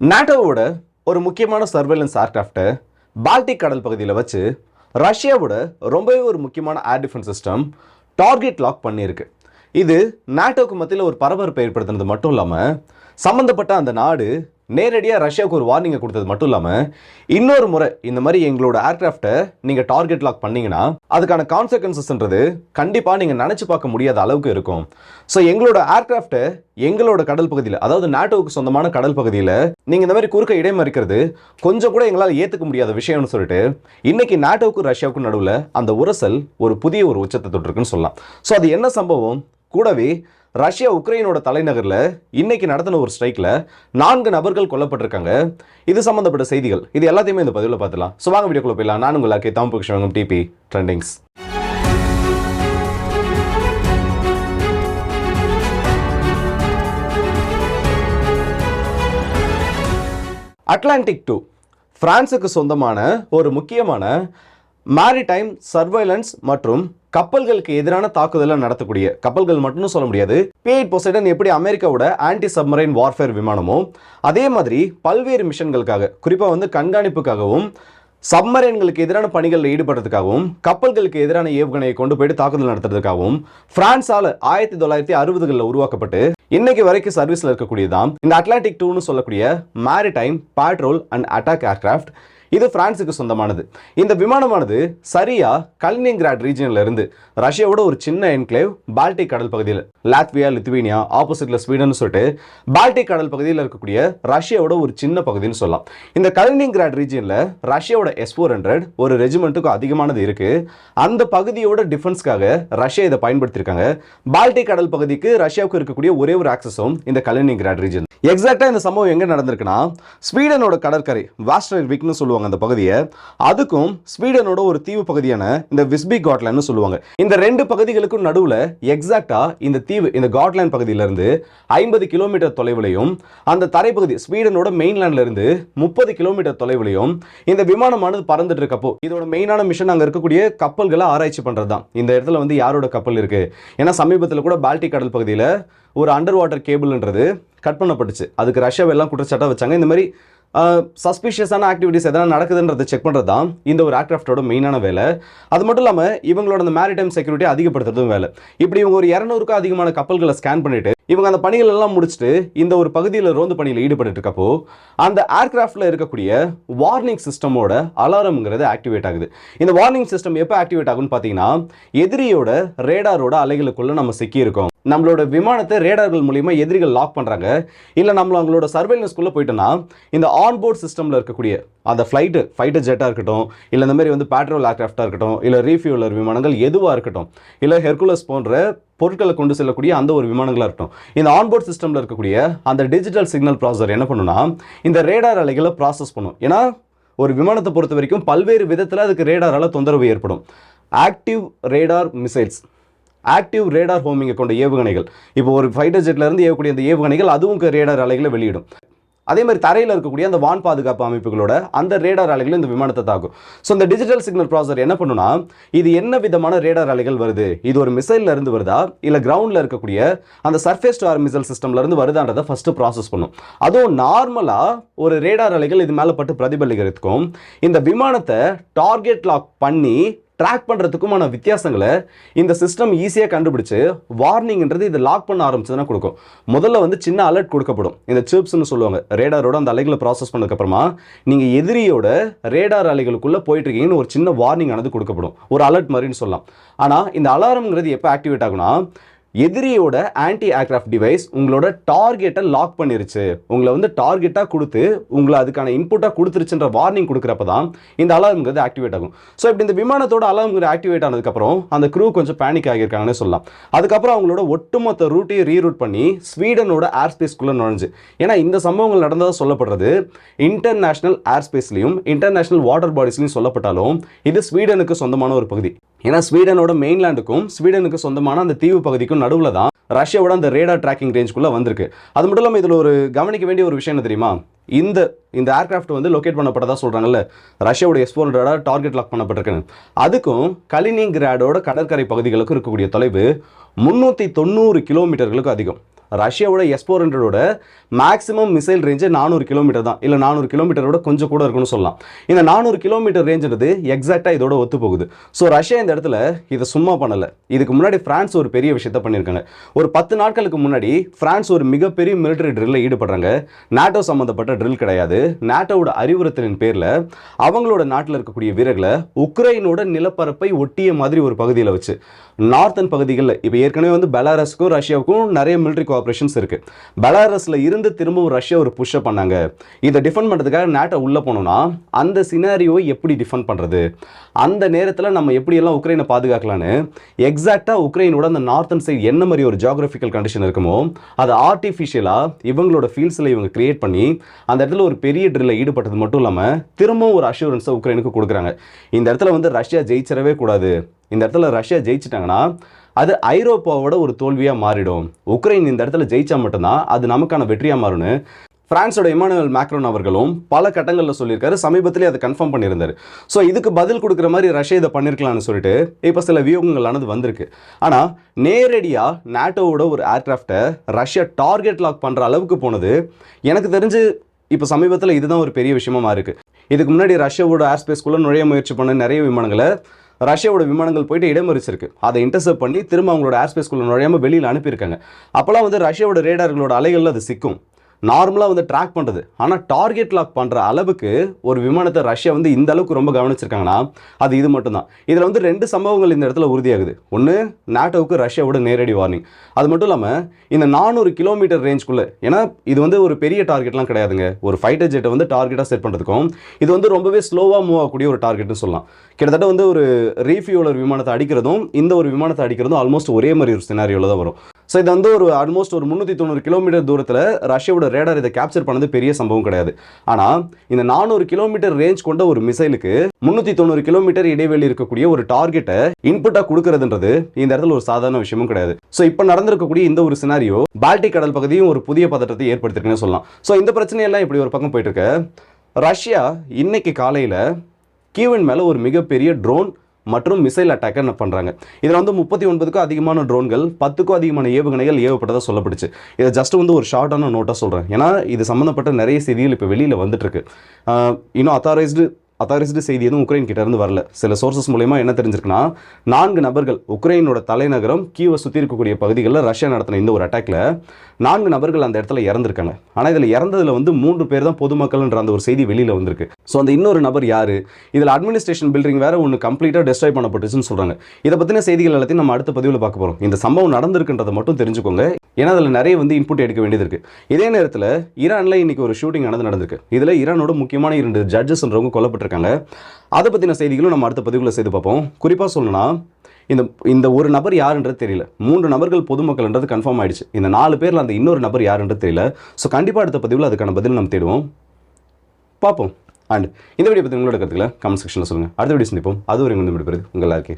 நாட்டோவோட ஒரு முக்கியமான surveillance ஏர்கிராஃப்டை Baltic கடல் பகுதியில் வச்சு ரஷ்யாவோட ரொம்பவே ஒரு முக்கியமான air defence system target lock பண்ணியிருக்கு. இது நாட்டோக்கு மத்தியில் ஒரு பரபரப்பை ஏற்படுத்தினது மட்டும் இல்லாமல் சம்மந்தப்பட்ட அந்த நாடு நேரடியாக ரஷ்யாவுக்கு ஒரு வார்னிங்கை கொடுத்தது மட்டும் இல்லாமல் இன்னொரு முறை இந்த மாதிரி எங்களோட ஏர்கிராஃப்டை நீங்கள் டார்கெட் லாக் பண்ணீங்கன்னா அதுக்கான கான்சிக்வன்சஸ்ன்றது கண்டிப்பாக நீங்கள் நினச்சி பார்க்க முடியாத அளவுக்கு இருக்கும். ஸோ எங்களோட ஏர்கிராஃப்டை எங்களோட கடல் பகுதியில் அதாவது நாட்டோவுக்கு சொந்தமான கடல் பகுதியில் நீங்கள் இந்த மாதிரி குறுக்க இடைமறிக்கிறது கொஞ்சம் கூட எங்களால் ஏற்றுக்க முடியாத விஷயம்னு சொல்லிட்டு இன்னைக்கு நாட்டோவுக்கும் ரஷ்யாவுக்கும் நடுவில் அந்த உரசல் ஒரு புதிய ஒரு உச்சத்தை தொட்டிருக்குன்னு சொல்லலாம். ஸோ அது என்ன சம்பவம்? கூடவே ரஷ்யா உக்ரைனோட தலைநகரில் இன்னைக்கு நடத்தின ஒரு ஸ்ட்ரைக்கில் நான்கு நபர்கள் கொல்லப்பட்டிருக்காங்க. இது சம்மந்தப்பட்ட செய்திகள். இது எல்லாத்தையுமே இந்த பதிவில் பார்த்துலாம் ஸோ வாங்க வீடியோக்குள்ள போயிடலாம். நான் உங்களுக்கு தாம்பு கிருஷ்ணவங்கம் டிபி ட்ரெண்டிங்ஸ் அட்லாண்டிக் டூ பிரான்ஸுக்கு சொந்தமான ஒரு முக்கியமான மேரிடைம் சர்வைலன்ஸ் மற்றும் கப்பல்களுக்கு எதிரான தாக்குதலை நடத்தக்கூடிய கப்பல்கள் மட்டும் சொல்ல முடியாது பி பொசைடன் எப்படி அமெரிக்காவோட ஆன்டி சப்மரைன் வார்ஃபேர் விமானமோ அதே மாதிரி பல்வேறு மிஷன்களுக்காக குறிப்பாக வந்து கண்காணிப்புக்காகவும் சப்மரைன்களுக்கு எதிரான பணிகளில் ஈடுபடுறதுக்காகவும் கப்பல்களுக்கு எதிரான ஏவுகணையை கொண்டு போயிட்டு தாக்குதல் நடத்துறதுக்காகவும் பிரான்ஸால ஆயிரத்தி தொள்ளாயிரத்தி அறுபதுகளில் உருவாக்கப்பட்டு இன்னைக்கு வரைக்கும் சர்வீஸ்ல இருக்கக்கூடியதான் இந்த அட்லாண்டிக் டூன்னு சொல்லக்கூடிய maritime patrol and attack aircraft இது பிரான்ஸுக்கு சொந்தமானது. இந்த விமானமானது சரியா கலினியங்கிராட் ரீஜியன்ல இருந்து ரஷ்யாவோட ஒரு சின்ன என்க்ளேவ் பால்டிக் கடல் பகுதியில் லாத்வியா லித்வீனியா ஆப்போசிட்ல ஸ்வீடன் சொல்லிட்டு பால்டிக் கடல் பகுதியில் இருக்கக்கூடிய ரஷ்யாவோட ஒரு சின்ன பகுதின்னு சொல்லலாம். இந்த கலினியங்கிராட் ரீஜியன்ல ரஷ்யாவோட எஸ் ஃபோர் ஹண்ட்ரட் ஒரு ரெஜிமெண்ட்டுக்கும் அதிகமானது இருக்கு. அந்த பகுதியோட டிஃபென்ஸ்க்காக ரஷ்யா இதை பயன்படுத்தியிருக்காங்க. பால்டிக் கடல் பகுதிக்கு ரஷ்யாவுக்கு இருக்கக்கூடிய ஒரே ஒரு ஆக்சஸும் இந்த கலினியங்கிராட் ரீஜன் எக்ஸாக்டா இந்த சம்பவம் எங்க நடந்திருக்குன்னா ஸ்வீடனோட கடற்கரை வாஸ்டர் விக்னு சொல்லுவாங்க. அந்த பகுதியை. அதுக்கும் ஸ்வீடனோட ஒரு தீவு பகுதியான இந்த விஸ்பி காட்லேண்ட்னு சொல்லுவாங்க. இந்த ரெண்டு பகுதிகளுக்கும் நடுவில் எக்ஸாக்டா இந்த தீவு இந்த காட்லேண்ட் பகுதியில இருந்து ஐம்பது கிலோமீட்டர் தொலைவிலையும் அந்த தரைப்பகுதி ஸ்வீடனோட மெயின்லேண்ட்ல இருந்து முப்பது கிலோமீட்டர் தொலைவிலையும் இந்த விமானமானது பறந்துட்டு இருக்கப்போ இதோட மெயினான மிஷன் அங்கே இருக்கக்கூடிய கப்பல்களை ஆராய்ச்சி பண்றது தான் இந்த இடத்துல வந்து யாரோட கப்பல் இருக்கு? ஏன்னா சமீபத்தில் கூட பால்டிக் கடல் பகுதியில் ஒரு அண்டர் வாட்டர் கேபிள்ன்றது கட் பண்ணப்பட்டுச்சு. அதுக்கு ரஷ்யாவெல்லாம் குற்றச்சாட்டாக வச்சாங்க. இந்த மாதிரி சஸ்பிஷியஸான ஆக்டிவிட்டிஸ் எதனா நடக்குதுன்றதை செக் பண்ணுறது தான் இந்த ஒரு ஏர்க்ராஃப்டோட மெயினான வேலை. அது மட்டும் இல்லாமல் இவங்களோட அந்த மேரிடைம் செக்யூரிட்டி அதிகப்படுத்துறதும் வேலை. இப்படி இவங்க ஒரு இரநூறுக்கும் அதிகமான கப்பல்களை ஸ்கேன் பண்ணிவிட்டு இவங்க அந்த பணிகள் எல்லாம் முடிச்சுட்டு இந்த ஒரு பகுதியில் ரோந்து பணியில் ஈடுபட்டு இருக்கப்போ அந்த ஏர்கிராஃப்டில் இருக்கக்கூடிய வார்னிங் சிஸ்டமோட அலாரம்ங்கிறது ஆக்டிவேட் ஆகுது. இந்த வார்னிங் சிஸ்டம் எப்போ ஆக்டிவேட் ஆகும்னு பார்த்தீங்கன்னா எதிரியோட ரேடாரோட அலைகளுக்குள்ளே நம்ம சிக்கியிருக்கோம். நம்மளோட விமானத்தை ரேடார்கள் மூலிமா எதிரிகள் லாக் பண்ணுறாங்க இல்லை நம்ம அவங்களோட சர்வேலன்ஸ்குள்ளே போயிட்டோன்னா இந்த ஆன்போர்ட் சிஸ்டமில் இருக்கக்கூடிய அந்த ஃப்ளைட்டு ஃபைட்டர் ஜெட்டாக இருக்கட்டும் இல்லை இந்த மாதிரி வந்து பேட்ரோல் ஏர்க்ராஃப்டாக இருக்கட்டும் இல்லை ரீஃபியூலர் விமானங்கள் எதுவாக இருக்கட்டும் இல்லை ஹெர்குலஸ் போன்ற பொருட்களை கொண்டு செல்லக்கூடிய அந்த ஒரு விமானங்களாக இருக்கட்டும். இந்த ஆன்போர்ட் சிஸ்டமில் இருக்கக்கூடிய அந்த டிஜிட்டல் சிக்னல் ப்ராசர் என்ன பண்ணுன்னா இந்த ரேடார் அலைகளை ப்ராசஸ் பண்ணும். ஏன்னா ஒரு விமானத்தை பொறுத்த வரைக்கும் பல்வேறு விதத்தில் அதுக்கு ரேடாரால் தொந்தரவு ஏற்படும். Active radar missiles active radar ஹோமிங்கை கொண்ட ஏவுகணைகள். இப்போ ஒரு ஃபைட்டர் ஜெட்லேருந்து ஏவக்கூடிய அந்த ஏவுகணைகள் அதுவும் ரேடார் அலைகளை வெளியிடும். அதே மாதிரி தரையில் இருக்கக்கூடிய அந்த வான் பாதுகாப்பு அமைப்புகளோட அந்த ரேடார் அலைகள் இந்த விமானத்தை தாக்கும். ஸோ இந்த டிஜிட்டல் சிக்னல் ப்ராசர் என்ன பண்ணுனா இது என்ன விதமான ரேடார் அலைகள் வருது? இது ஒரு மிசைல்ல இருந்து வருதா? இல்லை கிரவுண்டில் இருக்கக்கூடிய அந்த சர்ஃபேஸ் டு ஆர் மிசைல் சிஸ்டம்ல இருந்து வருதான்றதை ஃபர்ஸ்ட் ப்ராசஸ் பண்ணும். அதுவும் நார்மலாக ஒரு ரேடார் அலைகள் இது மேலே பட்டு பிரதிபலிக்கிறதுக்கும் இந்த விமானத்தை டார்கெட் லாக் பண்ணி ட்ராக் பண்ணுறதுக்குமான வித்தியாசங்களை இந்த சிஸ்டம் ஈஸியாக கண்டுபிடிச்சு வார்னிங்ன்றது இது லாக் பண்ண ஆரம்பிச்சதுன்னா கொடுக்கும். முதல்ல வந்து சின்ன அலர்ட் கொடுக்கப்படும். இந்த சிப்ஸ்னு சொல்லுவாங்க. ரேடாரோட அந்த அலைகளை ப்ராசஸ் பண்ணதுக்கப்புறமா நீங்கள் எதிரியோட ரேடார் அலைகளுக்குள்ளே போயிட்டு இருக்கீங்கன்னு ஒரு சின்ன வார்னிங் ஆனது கொடுக்கப்படும். ஒரு அலர்ட் மாதிரின்னு சொல்லலாம். ஆனால் இந்த அலாரம்ங்கிறது எப்போ ஆக்டிவேட் ஆகும்னா எதிரியோட ஆன்டி ஏர்க்ராஃப்ட் டிவைஸ் உங்களோட டார்கெட்டை லாக் பண்ணிருச்சு. உங்களை வந்து டார்கெட்டாக கொடுத்து உங்களை அதுக்கான இன்புட்டாக கொடுத்துருச்சுன்ற வார்னிங் கொடுக்குறப்ப தான் இந்த அலாரம்ங்கிறது ஆக்டிவேட் ஆகும். ஸோ இப்படி இந்த விமானத்தோட அலாரம்ங்கிறது ஆக்டிவேட் ஆனதுக்கப்புறம் அந்த க்ரூ கொஞ்சம் பேனிக் ஆகியிருக்காங்கன்னு சொல்லலாம். அதுக்கப்புறம் அவங்களோட ஒட்டுமொத்த ரூட்டையும் ரீரூட் பண்ணி ஸ்வீடனோட ஏர் ஸ்பேஸ்க்குள்ளே நுழைஞ்சு. ஏன்னா இந்த சம்பவங்கள் நடந்ததாக சொல்லப்படுறது இன்டர்நேஷனல் ஏர் ஸ்பேஸ்லையும் இன்டர்நேஷனல் வாட்டர் பாடிஸ்லையும் சொல்லப்பட்டாலும் இது ஸ்வீடனுக்கு சொந்தமான ஒரு பகுதி. ஏன்னா ஸ்வீடனோட மெயின்லேண்டுக்கும் ஸ்வீடனுக்கு சொந்தமான அந்த தீவு பகுதிக்கும் நடுவில் தான் ரஷ்யாவோட அந்த ரேடார் ட்ராக்கிங் ரேஞ்சுக்குள்ளே வந்திருக்கு. அது மட்டும் இல்லாமல் இதில் ஒரு கவனிக்க வேண்டிய ஒரு விஷயம் என்ன தெரியுமா? இந்த இந்த ஏர்கிராஃப்ட் வந்து லொக்கேட் பண்ணப்பட்டதா சொல்கிறாங்கல்ல ரஷ்யாவோட எஸ் ஃபோர் டார்கெட் லாக் பண்ணப்பட்டிருக்குன்னு. அதுக்கும் கலினிங் கிராடோட கடற்கரை பகுதிகளுக்கும் இருக்கக்கூடிய தொலைவு முந்நூற்றி தொண்ணூறு கிலோமீட்டர்களுக்கும் அதிகம். ரஷ்யாவோட எஸ் ஃபோர் ஹண்ட்ரடோட மேக்ஸிமம் மிசைல் ரேஞ்சு நானூறு கிலோமீட்டர் தான். இல்லை நானூறு கிலோமீட்டரோட கொஞ்சம் கூட இருக்குன்னு சொல்லலாம். இந்த நானூறு கிலோமீட்டர் ரேஞ்சுன்றது எக்ஸாக்டாக இதோட ஒத்து போகுது ஸோ ரஷ்யா இந்த இடத்துல இதை சும்மா பண்ணலை. இதுக்கு முன்னாடி ஃப்ரான்ஸ் ஒரு பெரிய விஷயத்த பண்ணியிருக்காங்க. ஒரு பத்து நாட்களுக்கு முன்னாடி பிரான்ஸ் ஒரு மிகப்பெரிய மிலிட்டரி ட்ரில்ல ஈடுபடுறாங்க. நாட்டோ சம்மந்தப்பட்ட ட்ரில் கிடையாது. நாட்டோட அறிவுறுத்தலின் பேரில் அவங்களோட நாட்டில் இருக்கக்கூடிய வீரர்களை உக்ரைனோட நிலப்பரப்பை ஒட்டிய மாதிரி ஒரு பகுதியில் வச்சு. நார்த்தன் பகுதிகளில் இப்போ ஏற்கனவே வந்து பெலாரஸ்க்கும் ரஷ்யாவுக்கும் நிறைய மிலிட்டரி கோஆப்ரேஷன்ஸ் இருக்குது பெலாரஸில் இருந்து திரும்பவும் ரஷ்யா ஒரு புஷ்ஷை பண்ணாங்க. இதை டிஃபெண்ட் பண்ணுறதுக்காக நேட்டை உள்ளே போனோம்னா அந்த சினாரியோ எப்படி டிஃபெண்ட் பண்ணுறது அந்த நேரத்தில் நம்ம எப்படியெல்லாம் உக்ரைனை பாதுகாக்கலான்னு எக்ஸாக்டாக உக்ரைனோட அந்த நார்த்தன் சைடு என்ன மாதிரி ஒரு ஜியாகிரபிக்கல் கண்டிஷன் இருக்குமோ அதை ஆர்டிஃபிஷியலாக இவங்களோட ஃபீல்ட்ஸில் இவங்க கிரியேட் பண்ணி அந்த இடத்துல ஒரு பெரிய ட்ரில்ல ஈடுபட்டது மட்டும் இல்லாமல் திரும்பவும் ஒரு அஷூரன்ஸை உக்ரைனுக்கு கொடுக்குறாங்க. இந்த இடத்துல வந்து ரஷ்யா ஜெயிச்சிடவே கூடாது. இந்த இடத்துல ரஷ்யா ஜெயிச்சிட்டாங்கன்னா அது ஐரோப்பாவோட ஒரு தோல்வியாக மாறிடும். உக்ரைன் இந்த இடத்துல ஜெயிச்சா மட்டும்தான் அது நமக்கான வெற்றியாக மாறும்னு பிரான்ஸோட இமானுவல் மேக்ரோன் அவர்களும் பல கட்டங்களில் சொல்லியிருக்காரு. சமீபத்திலே அதை கன்ஃபார்ம் பண்ணியிருந்தார். ஸோ இதுக்கு பதில் கொடுக்குற மாதிரி ரஷ்யா இதை பண்ணியிருக்கலாம்னு சொல்லிட்டு இப்போ சில வியூகங்களானது வந்திருக்கு. ஆனால் நேரடியாக நாட்டோவோட ஒரு ஏர்கிராஃப்டை ரஷ்யா டார்கெட் லாக் பண்ணுற அளவுக்கு போனது எனக்கு தெரிஞ்சு இப்போ சமீபத்தில் இதுதான் ஒரு பெரிய விஷயமா இருக்கு இதுக்கு முன்னாடி ரஷ்யாவோட ஏர் ஸ்பேஸ்குள்ளே நுழைய முயற்சி பண்ண நிறைய விமானங்களை ரஷ்யாவோட விமானங்கள் போயிட்டு இடமறிச்சிருக்கு அதை இன்டர்செப்ட் பண்ணி திரும்ப அவங்களோட ஏர்ஸ்பேஸ்குள்ளே நுழையாமல் வெளியில் அனுப்பியிருக்காங்க. அப்போல்லாம் வந்து ரஷ்யாவோட ரேடார்களோட அலைகளில் அது சிக்கும். நார்மலாக வந்து ட்ராக் பண்ணுறது ஆனால் டார்கெட் லாக் பண்ணுற அளவுக்கு ஒரு விமானத்தை ரஷ்யா வந்து இந்த அளவுக்கு ரொம்ப கவனிச்சிருக்காங்கன்னா அது இது மட்டும்தான். இதில் வந்து ரெண்டு சம்பவங்கள் இந்த இடத்துல உறுதியாகுது. ஒன்று நாட்டோவுக்கு ரஷ்யாவோட நேரடி வார்னிங் அது மட்டும் இல்லாமல் இந்த நானூறு கிலோமீட்டர் ரேஞ்ச்குள்ளே ஏன்னா இது வந்து ஒரு பெரிய டார்கெட்லாம் கிடையாதுங்க. ஒரு ஃபைட்டர் ஜெட்டை வந்து டார்கெட்டாக செட் பண்ணுறதுக்கும் இது வந்து ரொம்பவே ஸ்லோவாக மூவ் ஆகக்கூடிய ஒரு டார்கெட்னு சொல்லலாம். கிட்டத்தட்ட வந்து ஒரு ரீஃபியூலர் விமானத்தை அடிக்கிறதும் இந்த ஒரு விமானத்தை அடிக்கிறதும் ஆல்மோஸ்ட் ஒரே மாதிரி ஒரு சினாரியோவில் தான் வரும். ஸோ இது வந்து ஒரு ஆல்மோஸ்ட் ஒரு முந்நூற்றி தொண்ணூறு கிலோமீட்டர் தூரத்தில் ரஷ்யாவோட ரேடார் இதை கேப்சர் பண்ணது பெரிய சம்பவம் கிடையாது. ஆனால் இந்த நானூறு கிலோமீட்டர் ரேஞ்ச் கொண்ட ஒரு மிசைலுக்கு முந்நூற்றி தொண்ணூறு கிலோமீட்டர் இடைவெளி இருக்கக்கூடிய ஒரு டார்கெட்டை இன்புட்டாக கொடுக்கறதுன்றது இந்த இடத்துல ஒரு சாதாரண விஷயமும் கிடையாது. ஸோ இப்போ நடந்திருக்கக்கூடிய இந்த ஒரு சினாரியோ பால்டிக் கடல் பகுதியும் ஒரு புதிய பதட்டத்தை ஏற்படுத்திருக்குன்னு சொல்லலாம். ஸோ இந்த பிரச்சனையெல்லாம் இப்படி ஒரு பக்கம் போயிட்டு ரஷ்யா இன்னைக்கு காலையில் கீவன் மேலே ஒரு மிகப்பெரிய ட்ரோன் மற்றும் மிசைல் அட்டாக்கை பண்ணுறாங்க இதில் வந்து முப்பத்தி ஒன்பதுக்கும் அதிகமான ட்ரோன்கள் பத்துக்கும் அதிகமான ஏவுகணைகள் ஏவப்பட்டதாக சொல்லப்படுச்சு இதை ஜஸ்ட் வந்து ஒரு ஷார்ட்டான நோட்டாக சொல்கிறேன் ஏன்னா இது சம்மந்தப்பட்ட நிறைய செய்திகள் இப்போ வெளியில் வந்துட்டுருக்கு இன்னும் அத்தாரைஸ்டு அத்தாரிஸ்டு செய்தி எதுவும் உக்ரைன் கிட்டேருந்து வரல. சில சோர்சஸ் மூலயமா என்ன தெரிஞ்சிருக்குன்னா நான்கு நபர்கள் உக்ரைனோட தலைநகரம் கீவை சுற்றி இருக்கக்கூடிய பகுதிகளில் ரஷ்யா நடத்தின இந்த ஒரு அட்டாக்ல நான்கு நபர்கள் அந்த இடத்துல இறந்துருக்காங்க. ஆனால் இதில் இறந்ததில் வந்து மூன்று பேர் தான் பொதுமக்கள்ன்ற அந்த ஒரு செய்தி வெளியில் வந்திருக்கு. ஸோ அந்த இன்னொரு நபர் யார்? இதில் அட்மினிஸ்ட்ரேஷன் பில்டிங் வேறு ஒன்று கம்ப்ளீட்டாக டெஸ்ட்ராய் பண்ணப்பட்டுச்சுன்னு சொல்கிறாங்க இதை பற்றின செய்திகள் எல்லாத்தையும் நம்ம அடுத்த பதிவில் பார்க்க போகிறோம் இந்த சம்பவம் நடந்திருக்குன்றதை மட்டும் தெரிஞ்சுக்கோங்க. ஏன்னா அதில் நிறைய வந்து இன்புட் எடுக்க வேண்டியது இருக்குது இதே நேரத்தில் ஈரானில் இன்றைக்கி ஒரு ஷூட்டிங் ஆனது நடந்திருக்கு. இதில் ஈரானோட முக்கியமான இரண்டு ஜட்ஜஸ்ன்றவங்க கொல்லப்பட்டிருக்காங்க. அதை பற்றின செய்திகளும் நம்ம அடுத்த பதிவுகளை செய்து பார்ப்போம். குறிப்பாக சொல்லணும்னா இந்த இந்த ஒரு நபர் யாருன்றது தெரியல. மூன்று நபர்கள் பொதுமக்கள்ன்றது கன்ஃபார்ம் ஆயிடுச்சு. இந்த நாலு பேரில் அந்த இன்னொரு நபர் யாருன்றது தெரியல. ஸோ கண்டிப்பாக அடுத்த பதிவில் அதுக்கான பதில் நம்ம தேடுவோம். பார்ப்போம். அண்ட் இந்த வீடியோ பற்றி உங்களோட கருத்துக்களை கமெண்ட் செக்ஷனில் சொல்லுங்கள் அடுத்த வீடியோ சந்திப்போம். அது ஒரு வந்து விடுபடுது உங்கள் எல்லாருக்கே